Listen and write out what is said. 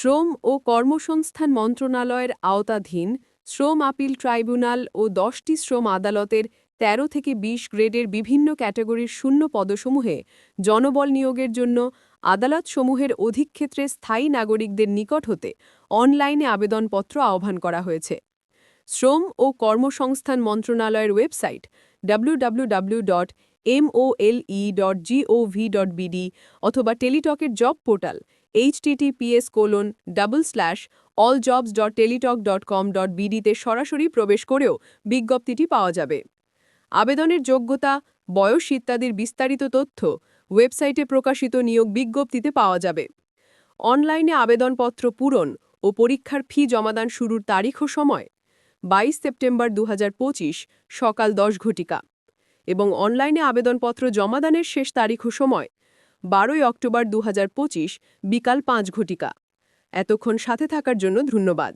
শ্রম ও কর্মসংস্থান মন্ত্রণালয়ের আওতাধীন শ্রম আপিল ট্রাইব্যুনাল ও দশটি শ্রম আদালতের ১৩ থেকে ২০ গ্রেডের বিভিন্ন ক্যাটাগরির শূন্য পদসমূহে জনবল নিয়োগের জন্য আদালতসমূহের অধিক্ষেত্রে স্থায়ী নাগরিকদের নিকট হতে অনলাইনে আবেদনপত্র আহ্বান করা হয়েছে। শ্রম ও কর্মসংস্থান মন্ত্রণালয়ের ওয়েবসাইট www.mole.gov.bd অথবা টেলিটকের job portal https colon double slash alljobs.teletalk.com.bd তে সরাসরি প্রবেশ করেও বিজ্ঞপ্তিটি পাওয়া যাবে। আবেদনের যোগ্যতা, বয়স ইত্যাদির বিস্তারিত তথ্য ওয়েবসাইটে প্রকাশিত নিয়োগ বিজ্ঞপ্তিতে পাওয়া যাবে। অনলাইনে আবেদনপত্র পূরণ ও পরীক্ষার ফি জমাদান শুরুর তারিখ ও সময় বাইশ সেপ্টেম্বর দু হাজার পঁচিশ সকাল দশ ঘটিকা এবং অনলাইনে আবেদনপত্র জমাদানের শেষ তারিখ ও সময় বারোই অক্টোবর দু হাজার পঁচিশ বিকাল পাঁচ ঘটিকা। এতক্ষণ সাথে থাকার জন্য ধন্যবাদ।